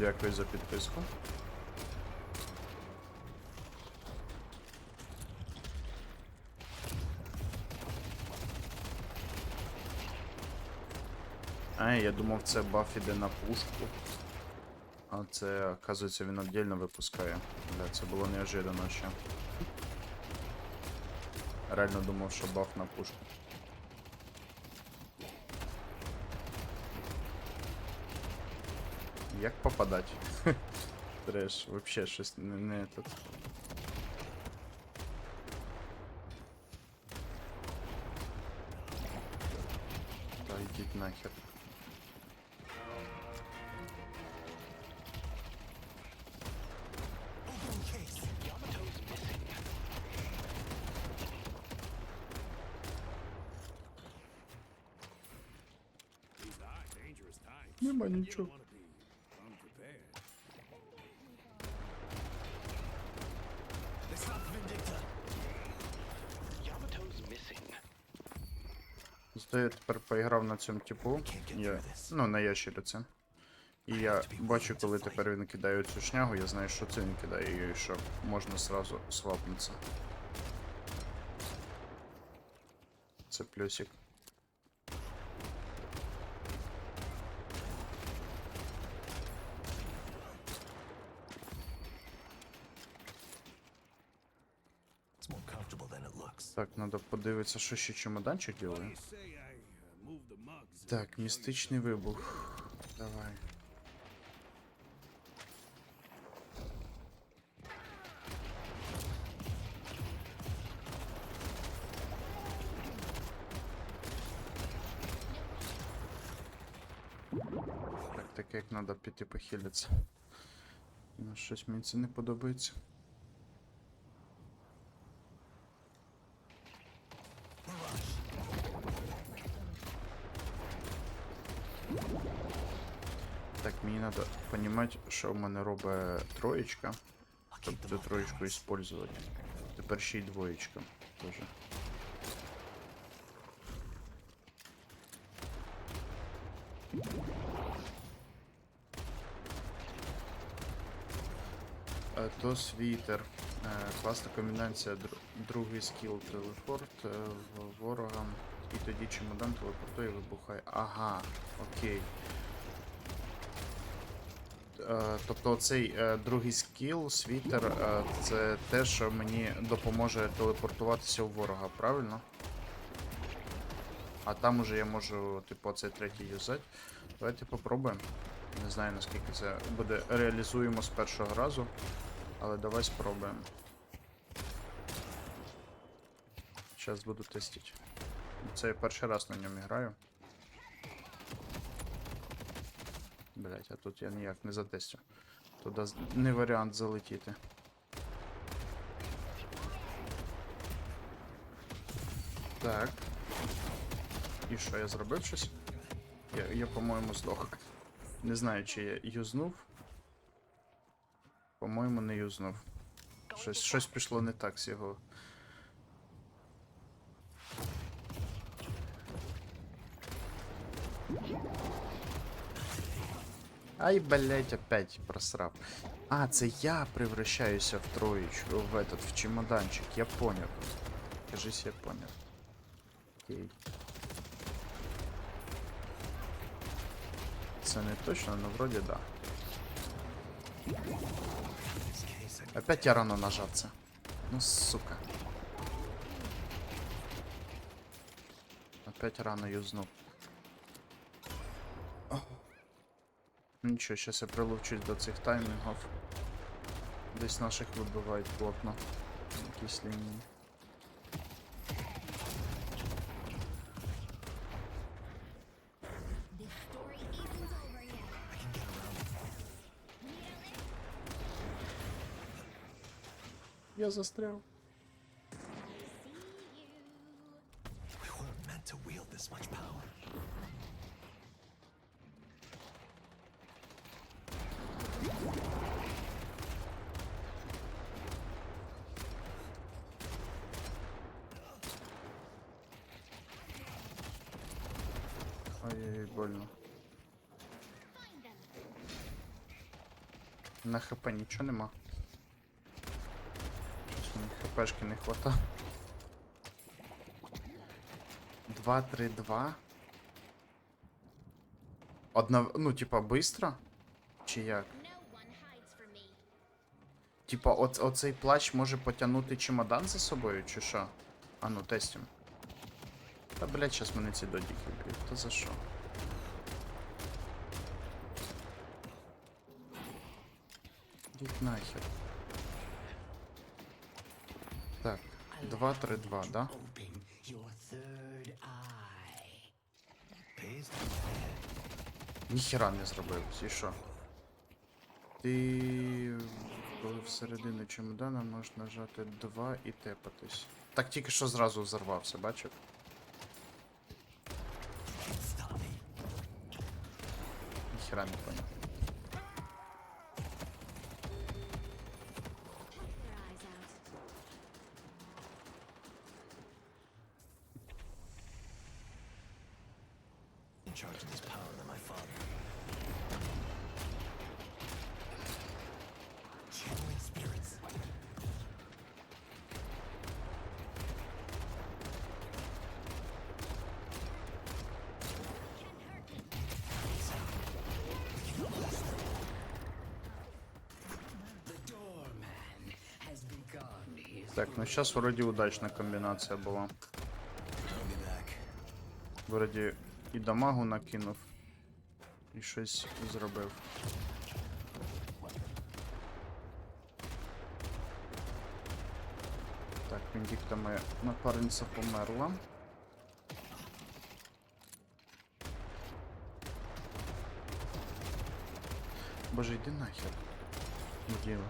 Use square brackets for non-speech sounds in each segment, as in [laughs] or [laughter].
Дякую за підписку. А, я думав, це баф іде на пушку. А це, оказується, він віддільно випускає. Бля, це було неожиданно ще. Реально думав, що баф на пушку. Як попадать? [laughs] Треш, вообще щось не, не тут. Та йдіть нахер. Нема нічого. Зато я тепер поіграв на цьому типу. Я, ну, на ящериці. І я бачу, коли тепер він кидає цю шнягу, я знаю, що це він кидає її, що можна сразу свапнутися. Це плюсик. Так, треба подивитися, що ще чемоданчик ділає. Так, містичний вибух. Давай. Так, так як треба піти похилитися. Ну, щось мені це не подобається. Так, мені треба розуміти, що в мене робить троєчка. Щоб цю троєчку використовувати. Тепер ще й двоєчка. Тоже. Е, То світер. Е, Класна комбінація, другий скіл телепорт е, ворогам. І тоді чемодан телепортує і вибухає. Ага, окей. Е, Тобто цей е, другий скіл, світер, е, це те, що мені допоможе телепортуватися у ворога, правильно? А там уже я можу, типу, цей третій юзати. Давайте попробуємо. Не знаю наскільки це буде реалізуємо з першого разу. Але давай спробуємо. Зараз буду тестити. Це я перший раз на ньому граю. Блять, а тут я ніяк не затестю. Туди не варіант залетіти. Так. І що, я зробив щось? Я, я по-моєму, здох. Не знаю, чи я юзнув. По-моєму, не юзнув. Щось, щось пішло не так з його. Ай, блять, опять просрав. А, це я превращаюся в троечку, в этот, в чемоданчик, я понял. Кажись, я понял. Окей. Це не точно, но вроде да. Опять я рано нажав це. Ну, сука. Опять рано юзнув. Нічого, зараз я прилучусь до цих таймінгів. Десь наших вибивають плотно. Якісь лінії. Я застряв. We weren't meant to wield this much power. Ой-ой-ой, больно. На хп нічого нема. Щось мені хпшки не хвата. 2, 3, 2. Одна, ну, типа, быстро? Чи як? Типа, оц, оцей плащ може потягнути чемодан за собою, чи що? А ну, тестим. Та, блядь, щас мене ці додіки вб'ють. Та за що? Йдіть нахер. Так, 2, 3, 2, да? Ніхера не зробив, і що? Ти коли всередину чемодана можеш нажати 2 і тепатись. Так тільки що зразу взорвався, бачив? Ніхера не понял. Так, ну сейчас вроде удачная be back. Вроді і дамагу накинув, і щось зробив. Так, Віндікта моя напарниця померла. Боже, йди нахер. Діло.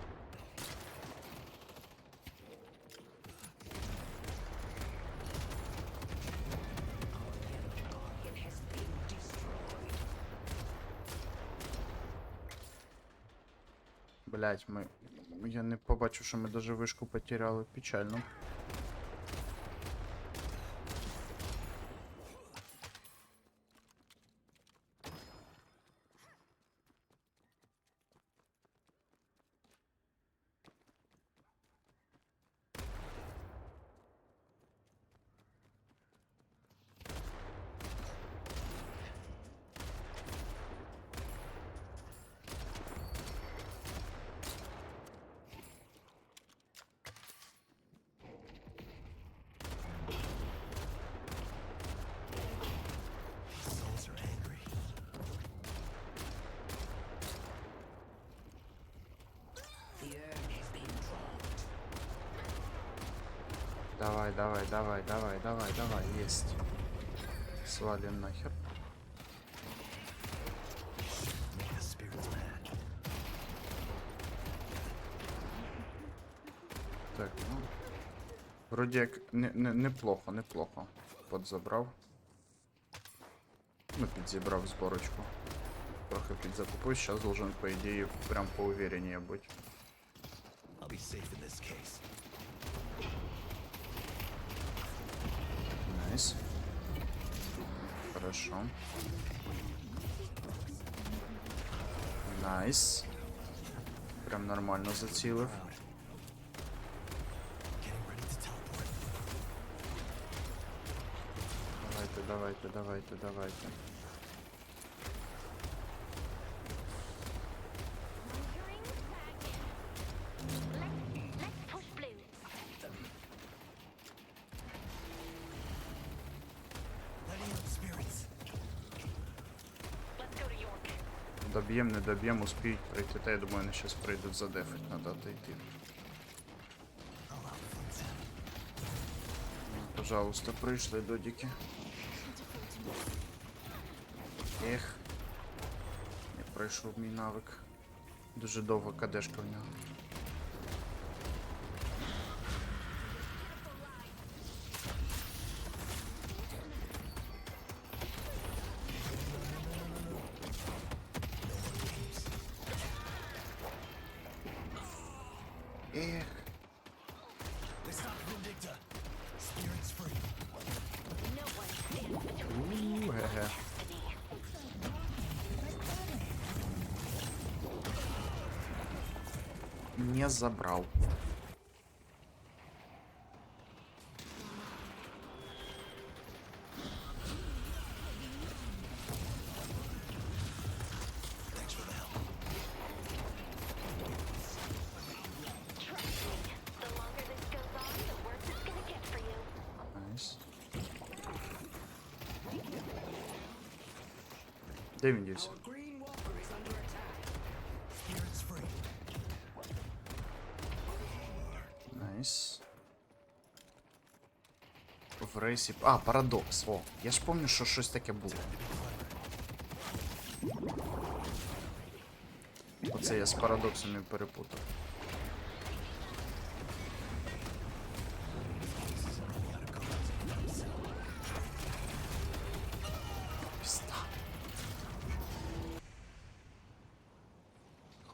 Блять, ми. Я не побачив, що ми даже вишку потеряли. Печально. Давай, давай, давай, давай, давай, давай, есть. Свалим нахер. Make the spirits mad. Так, ну. Вроді як не, не, неплохо, неплохо. Подзабрав. Ну, підзібрав зборочку. Трохи підзакупив, зараз должен, по ідеї, прям поувереннее бути. I'll be safe in this case. Найс. Хорошо. Найс. Прям нормально зацілив. Давайте, давайте, давайте, давайте. Доб'єм, не доб'єм, успіють прийти. Та я думаю, вони зараз прийдуть задефить, треба йти. I'll outflank them. Пожалуйста, прийшли додіки. Ех. Не пройшов мій навик. Дуже довга кадешка в нього. Найс. Де він дівся? В рейсі. А, парадокс. О, я ж пам'ятаю, що щось таке було. Оце я з парадоксом і перепутав.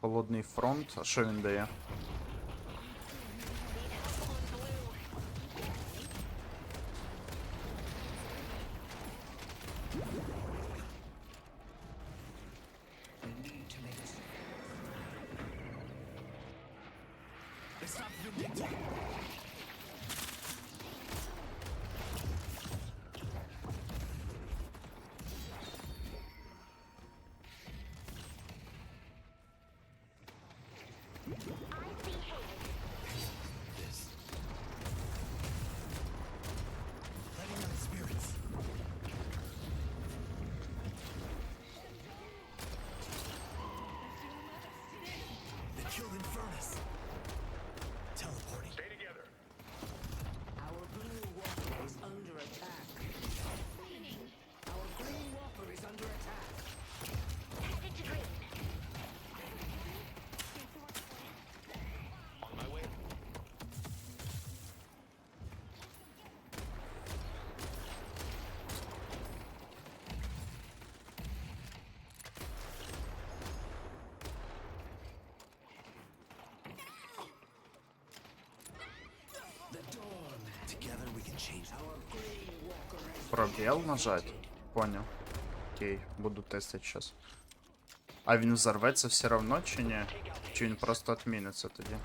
Холодний фронт. А що він дає? Пробел нажать? Понял. Окей, буду тестить сейчас. А він взорветься все равно чи не? Чи він просто отміниться тоді?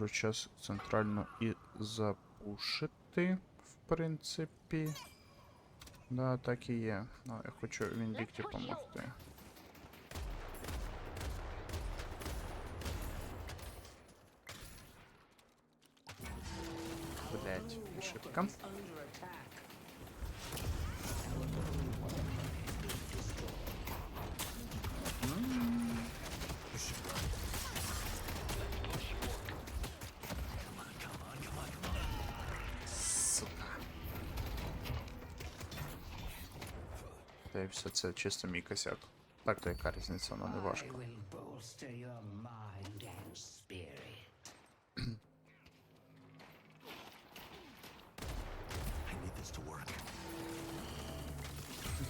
Можу час центрально і запушити, в принципі. Да, так і є. Ну, я хочу Віндікті помогти. Блять, ошибка. вибачаюся, це чисто мій косяк. Так то яка різниця, але не важко.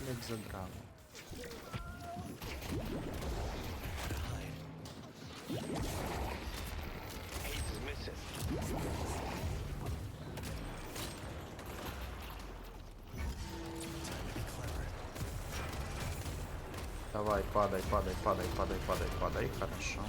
Блять, задрало. Ace is missing. Давай, падай, падай, падай, падай, падай, падай. Хорошо.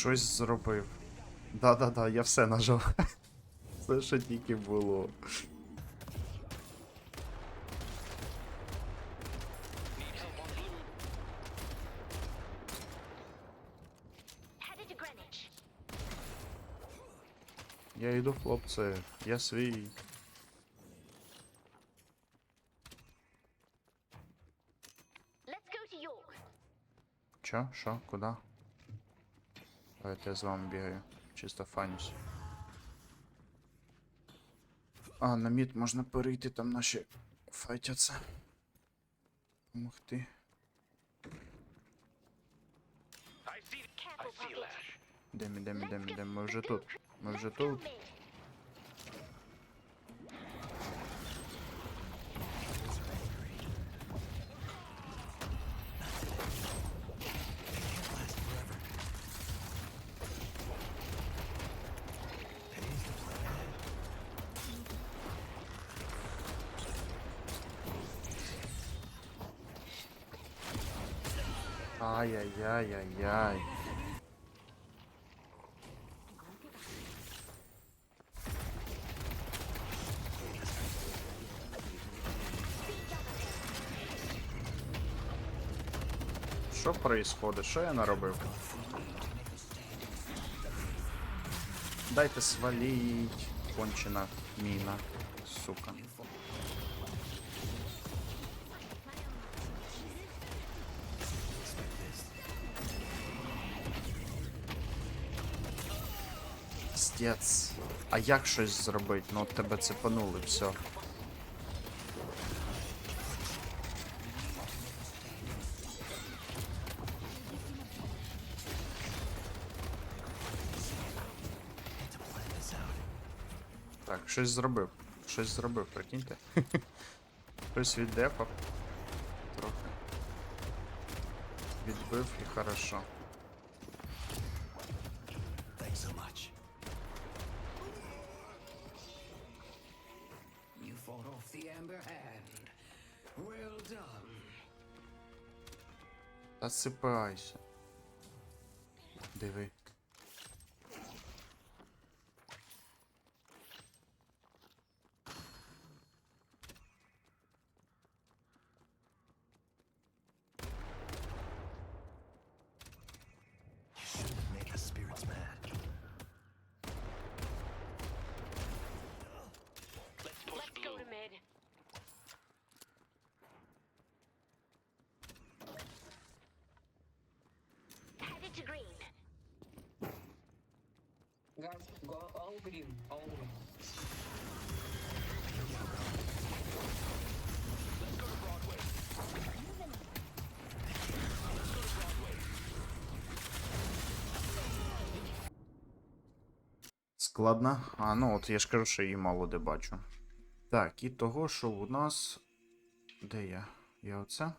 Щось зробив. Да-да-да, я все нажав. [laughs] Все, що тільки було. Я йду, хлопці, я свій. Чо? Що? Куда? Давайте я з вами бігаю. Чисто фанюсь. А, на мід можна перейти, там наші файтяться. Помогти. ты. see. деми, деми, see, мы. Ми вже тут. Мы Ми вже тут. Ай-яй-яй-яй-яй. Що происходит? Що я наробив? Дайте свалить, кончена міна, сука. Піздець. А як щось зробити? Ну от тебе цепанули, все. Так, щось зробив. Щось зробив, прикиньте. [laughs] Щось віддепав. Трохи. Відбив і хорошо. off the Amber Hand. Well done. Та сипайся. Диви. All green, all green. Складна. А, ну от я ж кажу, що її мало де бачу. Так, і того, що у нас. Де я? Я оце?